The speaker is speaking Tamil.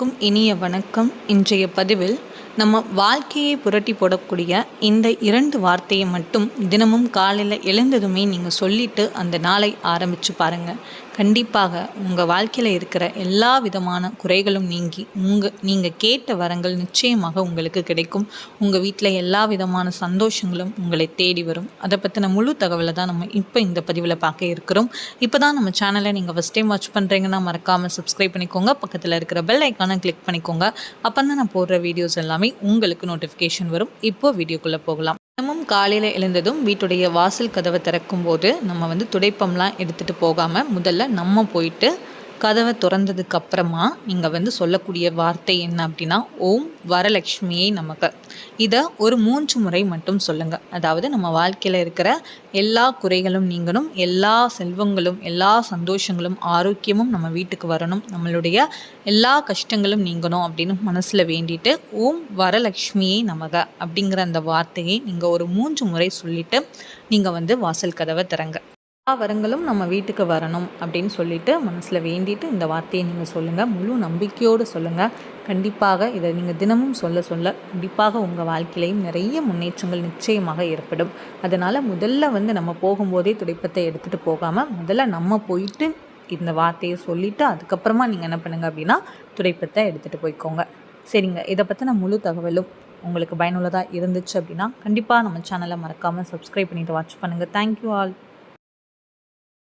அனைவருக்கும் இனிய வணக்கம். இன்றைய பதிவில் நம்ம வாழ்க்கையை புரட்டி போடக்கூடிய இந்த இரண்டு வார்த்தையை மட்டும் தினமும் காலையில் எழுந்ததுமே நீங்கள் சொல்லிட்டு அந்த நாளை ஆரம்பித்து பாருங்கள் கண்டிப்பாக உங்கள் வாழ்க்கையில் இருக்கிற எல்லா விதமான குறைகளும் நீங்கி உங்கள் நீங்கள் கேட்ட வரங்கள் நிச்சயமாக உங்களுக்கு கிடைக்கும். உங்கள் வீட்டில் எல்லா விதமான சந்தோஷங்களும் உங்களை தேடி வரும். அதை பற்றின முழு தகவலை தான் நம்ம இப்போ இந்த பதிவில் பார்க்க இருக்கிறோம். இப்போ தான் நம்ம சேனலை நீங்கள் ஃபஸ்ட் டைம் வாட்ச் பண்ணுறீங்கன்னா மறக்காமல் சப்ஸ்கிரைப் பண்ணிக்கோங்க. பக்கத்தில் இருக்கிற பெல் ஐக்கானை கிளிக் பண்ணிக்கோங்க. அப்போ தான் நான் போடுற வீடியோஸ் எல்லாமே உங்களுக்கு நோட்டிஃபிகேஷன் வரும். இப்போ வீடியோக்குள்ளே போகலாம். காலையில் எழுந்ததும் வீட்டுடைய வாசல் கதவை திறக்கும் போது நம்ம வந்து துடைப்பம்லாம் எடுத்துகிட்டு போகாமல் முதல்ல நம்ம போயிட்டு கதவை திறந்ததுக்கு அப்புறமா நீங்கள் வந்து சொல்லக்கூடிய வார்த்தை என்ன அப்படின்னா ஓம் வரலக்ஷ்மியை நமக்கு இதை ஒரு மூன்று முறை மட்டும் சொல்லுங்கள் அதாவது நம்ம வாழ்க்கையில் இருக்கிற எல்லா குறைகளும் நீங்கணும் எல்லா செல்வங்களும் எல்லா சந்தோஷங்களும் ஆரோக்கியமும் நம்ம வீட்டுக்கு வரணும். நம்மளுடைய எல்லா கஷ்டங்களும் நீங்கணும் அப்படின்னு மனசில் வேண்டிட்டு ஓம் வரலக்ஷ்மியை நமக அப்படிங்கிற அந்த வார்த்தையை நீங்கள் ஒரு மூன்று முறை சொல்லிவிட்டு நீங்கள் வந்து வாசல் கதவை திறங்க. வரங்களும் நம்ம வீட்டுக்கு வரணும் அப்படின்னு சொல்லிட்டு மனசில் வேண்டிட்டு இந்த வார்த்தையை நீங்கள் சொல்லுங்கள் முழு நம்பிக்கையோடு சொல்லுங்கள் கண்டிப்பாக இதை நீங்கள் தினமும் சொல்ல சொல்ல கண்டிப்பாக உங்கள் வாழ்க்கையிலையும் நிறைய முன்னேற்றங்கள் நிச்சயமாக ஏற்படும். அதனால் முதல்ல வந்து நம்ம போகும்போதே துடைப்பத்தை எடுத்துகிட்டு போகாமல் முதல்ல நம்ம போயிட்டு இந்த வார்த்தையை சொல்லிவிட்டு அதுக்கப்புறமா நீங்கள் என்ன பண்ணுங்கள் அப்படின்னா துடைப்பத்தை எடுத்துகிட்டு போய்க்கோங்க. சரிங்க. இதை பற்றின முழு தகவலும் உங்களுக்கு பயனுள்ளதாக இருந்துச்சு அப்படின்னா கண்டிப்பாக நம்ம சேனலை மறக்காமல் சப்ஸ்கிரைப் பண்ணிவிட்டு வாட்ச் பண்ணுங்கள் தேங்க்யூ ஆல்